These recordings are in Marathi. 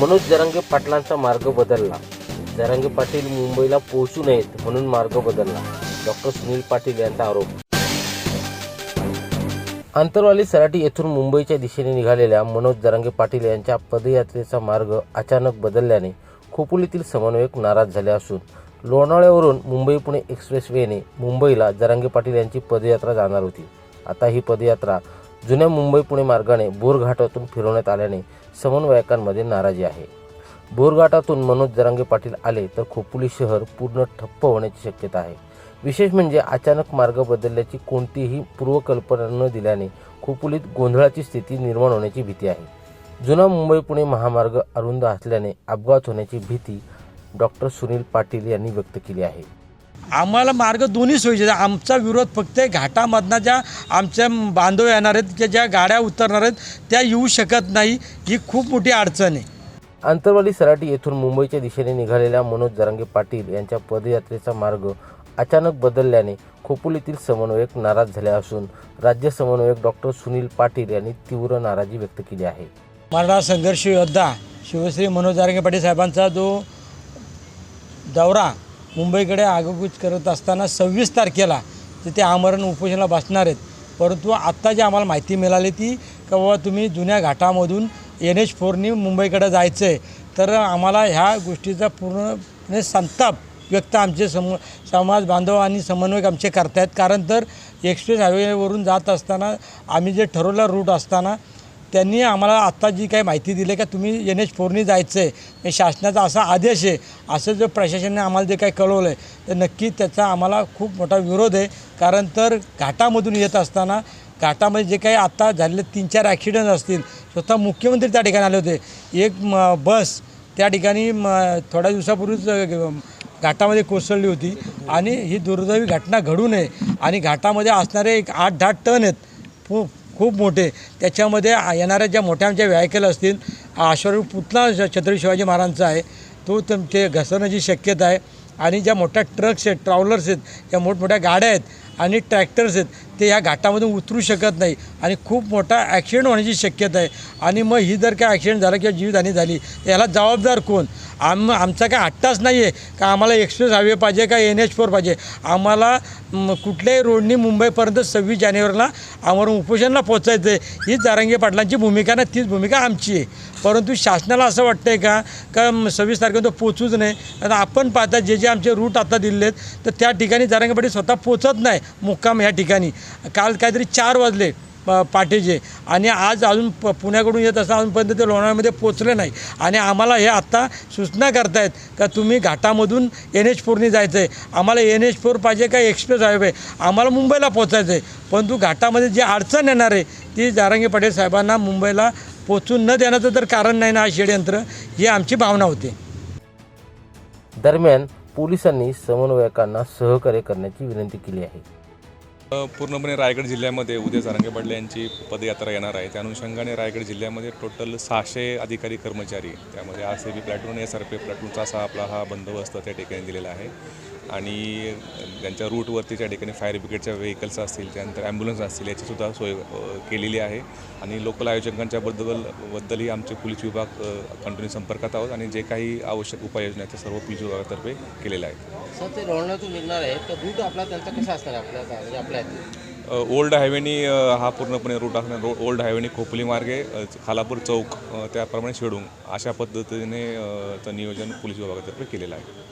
मनोज जरांगे पाटलांचा मार्ग बदलला. जरांगे पाटील मुंबईला पोहोचू नयेत म्हणून मार्ग बदलला. डॉक्टर सुनील पाटील यांचा आरोप. आंतरवाली सराटी येथून मुंबईच्या दिशेने निघालेल्या मनोज जरांगे पाटील यांच्या पदयात्रेचा मार्ग अचानक बदलल्याने खोपोलीतील समन्वयक नाराज झाले असून लोणावळ्यावरून मुंबई पुणे एक्सप्रेसवेने मुंबईला जरांगे पाटील यांची पदयात्रा जाणार होती. आता ही पदयात्रा जुन्या मुंबई पुणे मार्गाने बोरघाटातून फिरवण्यात आल्याने समन्वयकांमध्ये नाराजी आहे. बोरघाटातून मनोज जरांगे पाटील आले तर खोपोली शहर पूर्ण ठप्प होण्याची शक्यता आहे. विशेष म्हणजे अचानक मार्ग बदलल्याची कोणतीही पूर्वकल्पना न दिल्याने खोपोलीत गोंधळाची स्थिती निर्माण होण्याची भीती आहे. जुना मुंबई पुणे महामार्ग अरुंद असल्याने अपघात होण्याची भीती डॉक्टर सुनील पाटील यांनी व्यक्त केली आहे. आम्हाला मार्ग दोन्ही सोयीचे. आमचा विरोध फक्त घाटामधनं ज्या आमच्या बांधव येणार आहेत की ज्या गाड्या उतरणार आहेत त्या येऊ शकत नाही. ही खूप मोठी अडचण आहे. आंतरवाली सराटी येथून मुंबईच्या दिशेने निघालेल्या मनोज जरांगे पाटील यांच्या पदयात्रेचा मार्ग अचानक बदलल्याने खोपोलीतील समन्वयक नाराज झाले असून राज्य समन्वयक डॉक्टर सुनील पाटील यांनी तीव्र नाराजी व्यक्त केली आहे. मराठा संघर्ष योद्धा शिवश्री मनोज जारंगे पाटील साहेबांचा जो दौरा मुंबईकडे आगोगीच करत असताना सव्वीस तारखेला तिथे आमरण उपोषणाला बसणार आहेत. परंतु आत्ता जी आम्हाला माहिती मिळाली ती का बाबा तुम्ही जुन्या घाटामधून एन एच फोरनी मुंबईकडे जायचं आहे तर आम्हाला ह्या गोष्टीचा पूर्णपणे संताप व्यक्त आमचे सम समाज बांधव आणि समन्वयक आमचे करतायत. कारण तर एक्सप्रेस हायवेवरून जात असताना आम्ही जे ठरवलं रूट असताना त्यांनी आम्हाला आत्ता जी काही माहिती दिली का तुम्ही एन एच फोरनी जायचं आहे हे शासनाचा असा आदेश आहे असं जो प्रशासनाने आम्हाला जे काही कळवलं आहे तर नक्की त्याचा आम्हाला खूप मोठा विरोध आहे. कारण तर घाटामधून येत असताना घाटामध्ये जे काही आत्ता झालेले तीन चार ॲक्सिडेंट असतील स्वतः मुख्यमंत्री त्या ठिकाणी आले होते. एक म बस त्या ठिकाणी थोड्या दिवसापूर्वीच घाटामध्ये कोसळली होती. आणि ही दुर्दैवी घटना घडू नये. आणि घाटामध्ये असणारे एक आठ दहा टन आहेत. खूप खूप मोठे. त्याच्यामध्ये येणाऱ्या ज्या मोठ्या आमच्या व्हायकल असतील अश्वरूप पुतळा छत्रपती शिवाजी महाराजांचा आहे. तो ते घसरण्याची शक्यता आहे. आणि ज्या मोठ्या ट्रक्स आहेत ट्रॅव्हलर्स आहेत ज्या मोठमोठ्या गाड्या आहेत आणि ट्रॅक्टर्स आहेत ते या घाटामधून उतरू शकत नाही आणि खूप मोठा ॲक्सिडेंट होण्याची शक्यता आहे. आणि मग ही जर काय ॲक्सिडेंट झाला किंवा जीवितहानी झाली तर याला जबाबदार कोण? आम आमचा काय हट्टाच नाही आहे. का आम्हाला एक्सप्रेस हायवे पाहिजे का एन एच फोर पाहिजे? आम्हाला कुठल्याही रोडनी मुंबईपर्यंत सव्वीस जानेवारीला आम्हाला उपोषणाला पोचायचं आहे. हीच जारंगे पाटलांची भूमिका ना तीच भूमिका आमची आहे. परंतु शासनाला असं वाटतं आहे का का सव्वीस तारखेला पोचूच नाही? आता आपण पाहता जे जे आमचे रूट आता दिले आहेत तर त्या ठिकाणी जारंगे पाटील स्वतः पोचत नाही मुक्काम ह्या ठिकाणी. काल काहीतरी चार वाजले प- पाठीचे. आणि आज अजून प पुण्याकडून येत असताना अजूनपर्यंत ते लोणावळ्यामध्ये पोचले नाही. आणि आम्हाला हे आत्ता सूचना करतायत का तुम्ही घाटामधून एन एच फोरनी जायचं आहे आम्हाला एन एच फोर पाहिजे का एक्सप्रेस हायवे? आम्हाला मुंबईला पोचायचं आहे परंतु घाटामध्ये जी अडचण येणार आहे ती जारंगी पाटील साहेबांना मुंबईला पोचून न देण्याचं तर कारण नाही ना हा षडयंत्र? ही आमची भावना होती. दरम्यान पोलिसांनी समन्वयकांना सहकार्य करण्याची विनंती केली आहे. पूर्णपणे रायगड जिल्ह्यामध्ये उद्या जारंगे पाटील यांची पदयात्रा येणार आहे. त्या अनुषंगाने रायगड जिल्ह्यामध्ये टोटल सहाशे अधिकारी कर्मचारी त्यामध्ये R C B platoon S R P प्लॅटूनचा असा आपला हा बंदोबस्त त्या ठिकाणी दिलेला आहे. आणि त्यांच्या रूटवरती त्या ठिकाणी फायर ब्रिगेडच्या व्हेकल्स असतील त्यानंतर ॲम्ब्युलन्स असतील याचीसुद्धा सोय केलेली आहे. आणि लोकल आयोजकांच्या बद्दल बद्दलही आमचे पोलीस विभाग कंटिन्यू संपर्कात आहोत आणि जे काही आवश्यक उपाययोजना आहेत ते सर्व पोलीस विभागातर्फे केलेल्या आहेत. सर ते लोणावळ्यातून निघणार आहे. तर रूट आपला त्यांचा कसा असणार आपल्या म्हणजे आपल्या अ, ओल्ड हायवेनी हा पूर्णपणे रूट असणार. रो ओल्ड हायवेनी खोपोली मार्गे खालापूर चौक त्याप्रमाणे शेडून अशा पद्धतीने नियोजन पोलीस विभागातर्फे केलेलं आहे.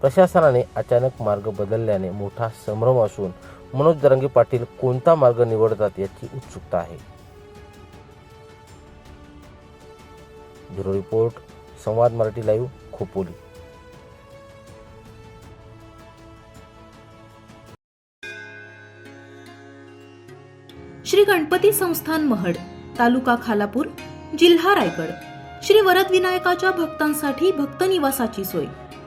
प्रशासनाने अचानक मार्ग बदलल्याने मोठा संभ्रम असून मनोज दरंगे पाटील कोणता मार्ग निवडतात याची उत्सुकता आहे. Bureau report Samvad Marathi live Khopoli. Shri Ganpati संस्थान महड तालुका खालापूर जिल्हा रायगड. श्री वरद विनायकाच्या भक्तांसाठी भक्त निवासाची सोय.